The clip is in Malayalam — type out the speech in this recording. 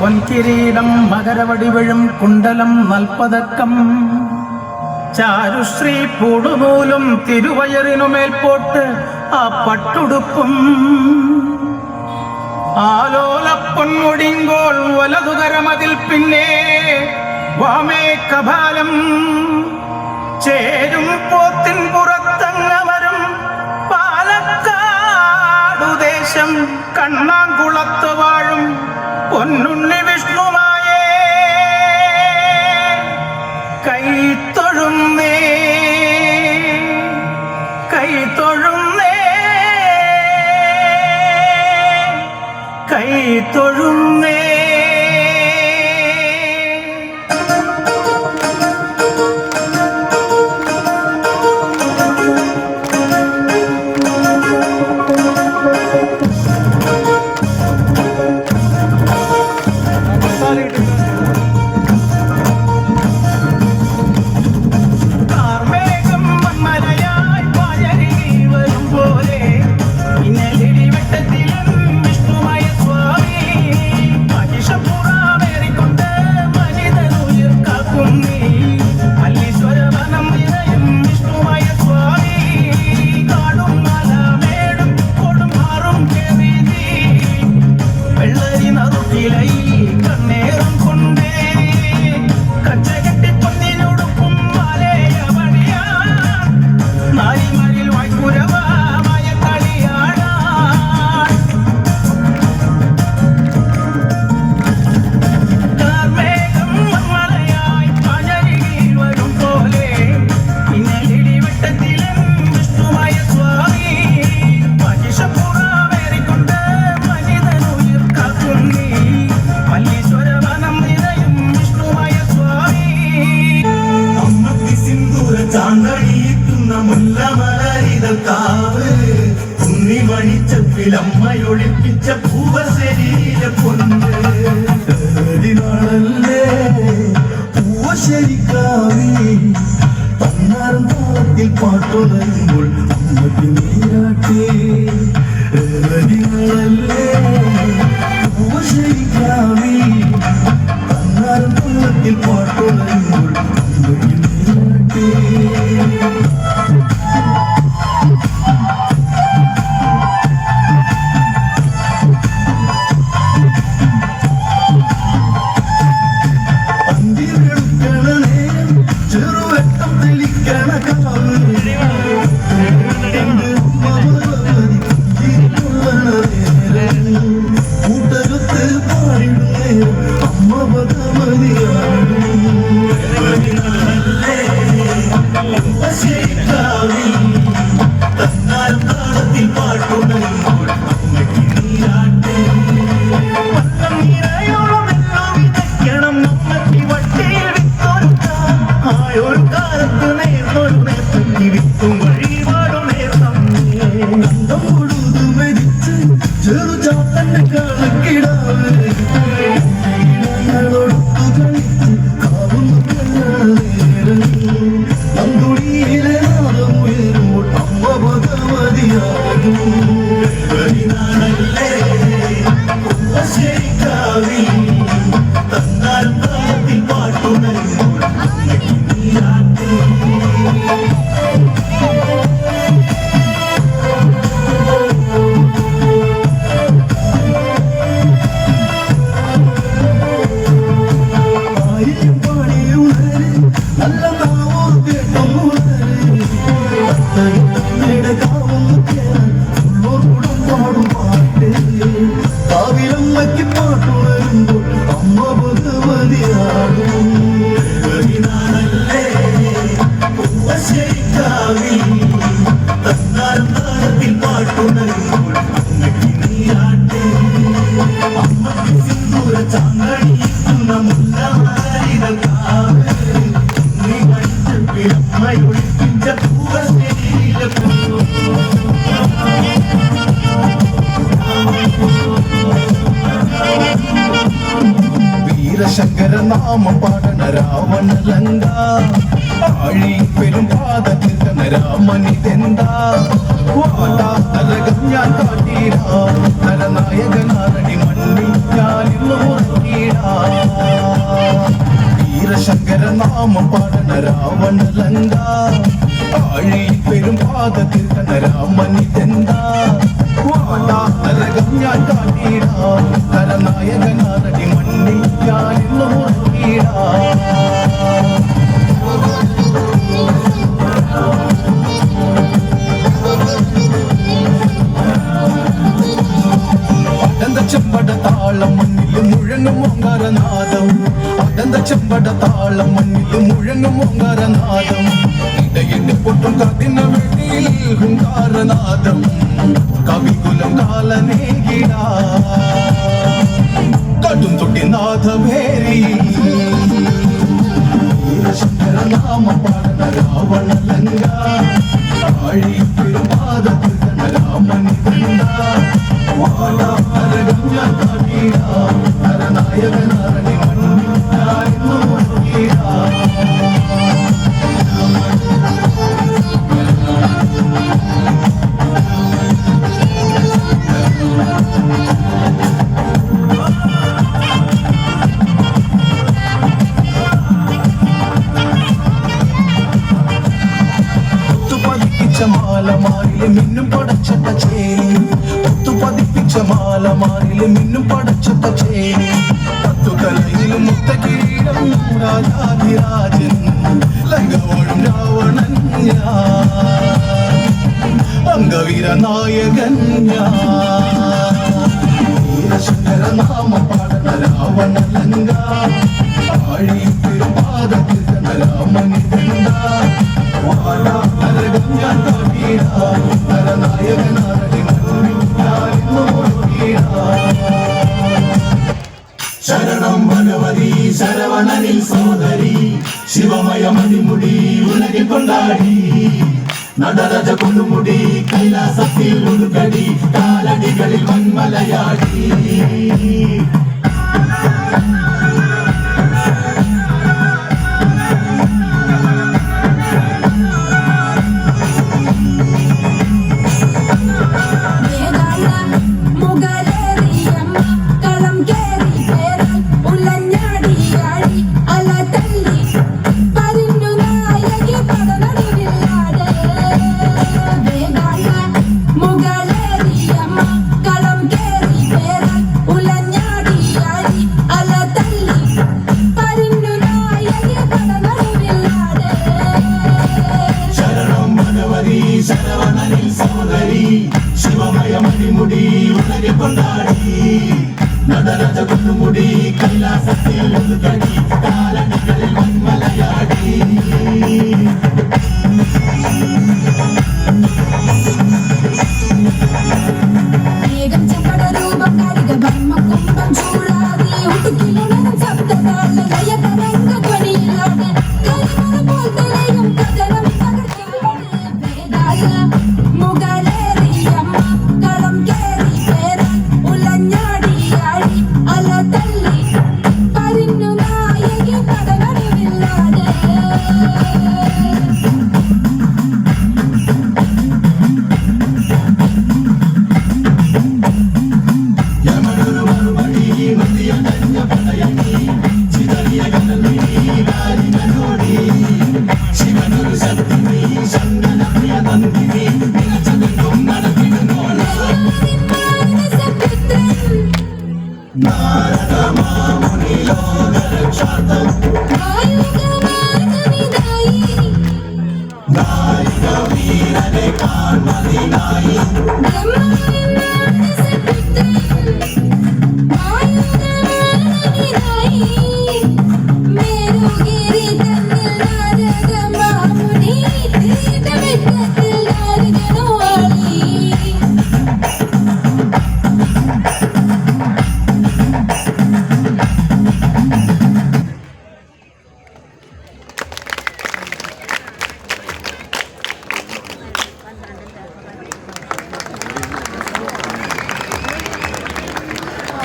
പൊൻകിരീടം മകരവടിവഴും കുണ്ടലം നൽപ്പതക്കം ചാരുശ്രീ പൂടുനൂലും തിരുവയറിനുമേൽ പോട്ട് ആ പട്ടുടുപ്പും. ആലോലപ്പൊന്മുടിങ്കോൾ വലതുകരമതിൽ പിന്നെ വാമേ കപാലം. ചേരും പോത്തിൻ പുറത്തങ്ങവരും പാലക്കാടുദേശം കണ്ണാങ്കുളത്ത് വാഴും. പൊന്നുണ്ണി വിഷ്ണു ചാന്തടിയിക്കുന്ന മുല്ലമലരിതൽ കാവ്. ഉണ്ണി മണിച്ചപ്പിലമ്മയൊളിപ്പിച്ച പൂവശരീര പൊന്ന് നാളല്ലേ പൂവശരിക്കാവി. പന്നാരം താളത്തിൽ പാട്ടുണരുമ്പോൾ അമ്മയ്ക്ക് നീരാട്ടേ. Give it to. നാമം പാടണ രാവണലങ്ക ആഴി പെരും പാദത്തിർക്കണ രാമനിതെന്താ വാടാ നരകം ഞാൻ കാട്ടീടാ നരനായകനാരടി മണ്ണിൽ ഞാൻ ഇന്ന് ഉറക്കീടാ വീരശങ്കര നാമം പാടണ രാവണലങ്ക ആഴി പെരും പാദത്തിർക്കണ രാമനിതെന്താ വാടാ നരകം ഞാൻ കാട്ടീടാ നരനായകനാരടി കവികുലം കാലനേകിടാ മാലമാരിലെ മിന്നും പടച്ചട്ട ചേരി പത്തുകലയിലും മുത്തകിരീടം രാജാധിരാജൻ ലങ്കവാഴും രാവണൻ അംഗവീര നായകൻ വീരശങ്കര നാമ പാടന രാവണ ലങ്ക ആഴി തിരുപാദത്തിൽ രാമനി വാലാ നരകം ഞാൻ കാട്ടീടാ மனதில் சோதரி சிவமய மணிமுடி உலகில் கொண்டாடி. நடராஜ கொண்டுமுடி கைலாசத்தில் உருகடி காலடிகளில் மண்மலையாடி. നടരജ മുടി കൈലാസത്തിൽ i don't need madinai. Nai kabira ne kan madinai.